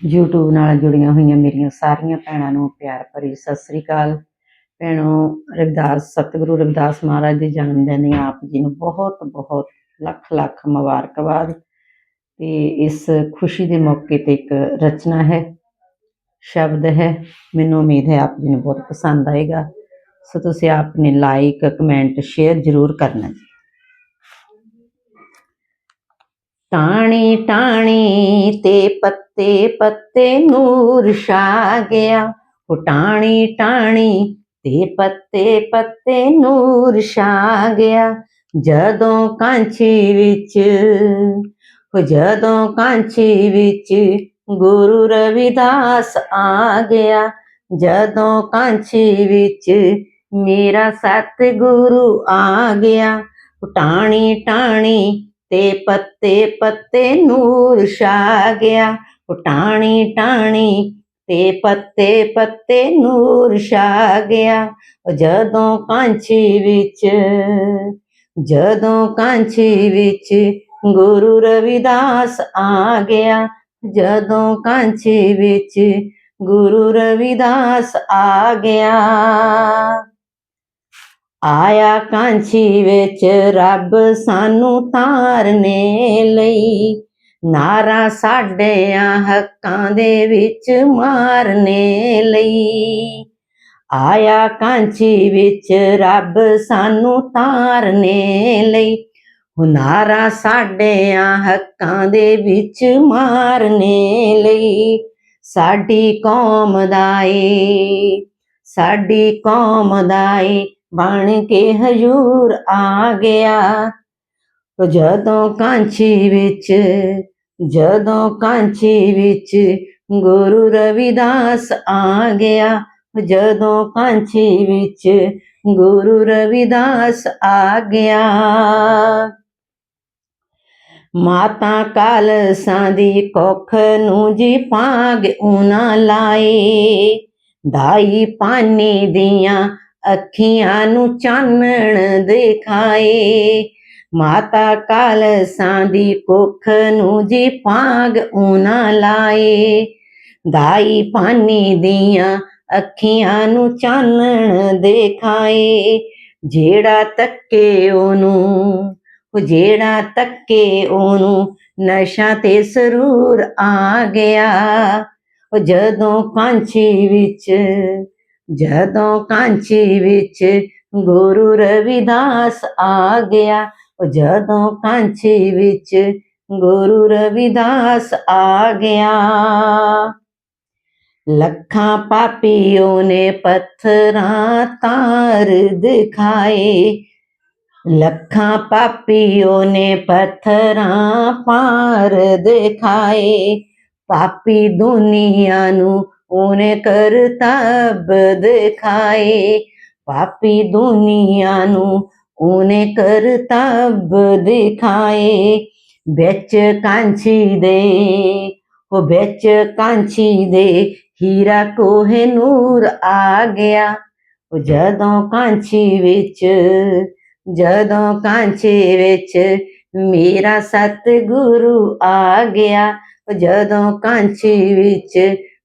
YouTube ਨਾਲ ਜੁੜੀਆਂ ਹੋਈਆਂ ਮੇਰੀਆਂ ਸਾਰੀਆਂ ਭੈਣਾਂ ਨੂੰ ਪਿਆਰ ਭਰੀ ਸਤਿ ਸ੍ਰੀ ਅਕਾਲ। ਭੈਣੋ ਰਵਿਦਾਸ, ਸਤਿਗੁਰੂ ਰਵਿਦਾਸ ਮਹਾਰਾਜ ਦੇ ਜਨਮ ਦਿਨ ਦੀਆਂ ਆਪ ਜੀ ਨੂੰ ਬਹੁਤ ਬਹੁਤ ਲੱਖ ਲੱਖ ਮੁਬਾਰਕਬਾਦ। ਤੇ ਇਸ ਖੁਸ਼ੀ ਦੇ ਮੌਕੇ ਤੇ ਇੱਕ ਰਚਨਾ ਹੈ, ਸ਼ਬਦ ਹੈ, ਮੈਨੂੰ ਉਮੀਦ ਹੈ ਆਪ ਜੀ ਨੂੰ ਬਹੁਤ ਪਸੰਦ ਆਏਗਾ। ਸੋ ਤੁਸੀਂ ਆਪ ਨੇ ਲਾਈਕ ਕਮੈਂਟ ਸ਼ੇਅਰ ਜ਼ਰੂਰ ਕਰਨਾ ਜੀ। ਟਾਣੀ ਟਾਣੀ ਤੇ ਪੱਤੇ ਪੱਤੇ ਨੂਰ ਛਾ ਗਿਆ। ਉਹ ਟਾਣੀ ਟਾਣੀ ਤੇ ਪੱਤੇ ਪੱਤੇ ਨੂਰ ਛਾ ਗਿਆ। ਜਦੋਂ ਕਾਂਛੀ ਵਿੱਚ, ਉਹ ਜਦੋਂ ਕਾਂਛੀ ਵਿੱਚ ਗੁਰੂ ਰਵਿਦਾਸ ਆ ਗਿਆ। ਜਦੋਂ ਕਾਂਛੀ ਵਿੱਚ ਮੇਰਾ ਸਤਿਗੁਰੂ ਆ ਗਿਆ। ਉਹ ਟਾਣੀ ਟਾਣੀ ਤੇ ਪੱਤੇ ਪੱਤੇ ਨੂਰ ਛਾ ਗਿਆ। ਉਹ ਟਾਣੀ ਟਾਣੀ ਤੇ ਪੱਤੇ ਪੱਤੇ ਨੂਰ ਛਾ ਗਿਆ। ਜਦੋਂ ਕਾਂਛੀ ਵਿੱਚ, ਜਦੋਂ ਕਾਂਛੀ ਵਿੱਚ ਗੁਰੂ ਰਵਿਦਾਸ ਆ ਗਿਆ। ਜਦੋਂ ਕਾਂਛੀ ਵਿੱਚ ਗੁਰੂ ਰਵਿਦਾਸ ਆ ਗਿਆ। ਆਇਆ ਕਾਂਛੀ ਵਿੱਚ ਰੱਬ ਸਾਨੂੰ ਤਾਰਨੇ ਲਈ। ਨਾਰਾ ਸਾਡਿਆਂ ਹੱਕਾਂ ਦੇ ਵਿੱਚ ਮਾਰਨੇ ਲਈ। ਆਇਆ ਕਾਂਛੀ ਵਿੱਚ ਰੱਬ ਸਾਨੂੰ ਤਾਰਨੇ ਲਈ। ਹੁਨਾਰਾ ਸਾਡਿਆਂ ਹੱਕਾਂ ਦੇ ਵਿੱਚ ਮਾਰਨੇ ਲਈ। ਸਾਡੀ ਕੌਮ ਦਾ ਏ, ਸਾਡੀ ਕੌਮ ਦਾ ਏ ਬਣ ਕੇ ਹਜੂਰ ਆ ਗਿਆ। ਜਦੋਂ ਕਾਂਛੀ ਵਿੱਚ, ਜਦੋਂ ਕਾਂਛੀ ਵਿੱਚ ਗੁਰੂ ਰਵਿਦਾਸ ਆ ਗਿਆ। ਜਦੋਂ ਕਾਂਛੀ ਵਿੱਚ ਗੁਰੂ ਰਵਿਦਾਸ ਆ ਗਿਆ। ਮਾਤਾ ਕਾਲਸਾਂ ਦੀ ਕੋਖ ਨੂੰ ਜੀ ਪਾਗ ਉਨਾ ਲਾਏ। ਦਾਈ ਪਾਣੀ ਦੀਆਂ ਅੱਖੀਆਂ ਨੂੰ ਚਾਨਣ ਦਿਖਾਏ। ਮਾਤਾ ਕਾਲਸਾਂ ਦੀ ਕੁੱਖ ਨੂੰ ਜੀ ਪਾਗ ਉਨਾ ਲਾਏ। ਦਾਈ ਪਾਣੀ ਦੀਆਂ ਅੱਖੀਆਂ ਨੂੰ ਚਾਨਣ ਦਿਖਾਏ। ਜਿਹੜਾ ਤੱਕੇ ਉਹਨੂੰ, ਉਹ ਜਿਹੜਾ ਤੱਕੇ ਉਹਨੂੰ ਨਸ਼ਾ ਤੇ ਸਰੂਰ ਆ ਗਿਆ। ਉਹ ਜਦੋਂ ਕਾਂਛੀ ਵਿੱਚ ਜਦੋਂ ਕਾਂਛੀ ਵਿੱਚ ਗੁਰੂ ਰਵਿਦਾਸ ਆ ਗਿਆ ਉਹ ਜਦੋਂ ਕਾਂਛੀ ਵਿੱਚ ਗੁਰੂ ਰਵਿਦਾਸ ਆ ਗਿਆ। ਲੱਖਾਂ ਪਾਪੀਓ ਨੇ ਪੱਥਰਾਂ ਤਾਰ ਦਿਖਾਏ, ਲੱਖਾਂ ਪਾਪੀਓ ਨੇ ਪੱਥਰਾਂ ਪਾਰ ਦਿਖਾਏ। ਪਾਪੀ ਦੁਨੀਆ ਨੂੰ ਉਹਨੇ ਕਰਤਬ ਦਿਖਾਏ ਪਾਪੀ ਦੁਨੀਆ ਨੂੰ ਉਹਨੇ ਕਰਤਬ ਦਿਖਾਏ ਵਿੱਚ ਕਾਂਛੀ ਦੇ, ਉਹ ਵਿੱਚ ਕਾਂਛੀ ਦੇ ਹੀਰਾ ਕੋਹੇ ਨੂਰ ਆ ਗਿਆ। ਉਹ ਜਦੋਂ ਕਾਂਛੀ ਵਿੱਚ, ਜਦੋਂ ਕਾਂਛੀ ਵਿੱਚ ਮੇਰਾ ਸਤਿਗੁਰੂ ਆ ਗਿਆ। ਉਹ ਜਦੋਂ ਕਾਂਛੀ ਵਿੱਚ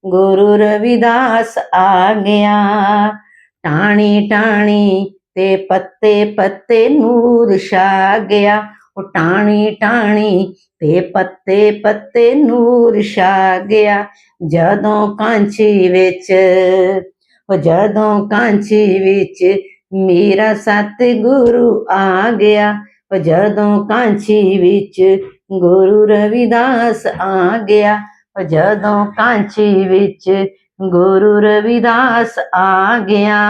ਗੁਰੂ ਰਵਿਦਾਸ ਆ ਗਿਆ ਟਾਣੀ ਟਾਣੀ ਤੇ ਪੱਤੇ ਪੱਤੇ ਨੂਰ ਛਾ ਗਿਆ ਉਹ ਟਾਣੀ ਟਾਣੀ ਤੇ ਪੱਤੇ ਪੱਤੇ ਨੂਰ ਛਾ ਗਿਆ ਜਦੋਂ ਕਾਂਛੀ ਵਿੱਚ, ਉਹ ਜਦੋਂ ਕਾਂਛੀ ਵਿੱਚ ਮੇਰਾ ਸਤਿਗੁਰੂ ਆ ਗਿਆ ਉਹ ਜਦੋਂ ਕਾਂਛੀ ਵਿੱਚ ਗੁਰੂ ਰਵਿਦਾਸ ਆ ਗਿਆ ਜਦੋਂ ਕਾਂਛੀ ਵਿੱਚ ਗੁਰੂ ਰਵਿਦਾਸ ਆ ਗਿਆ।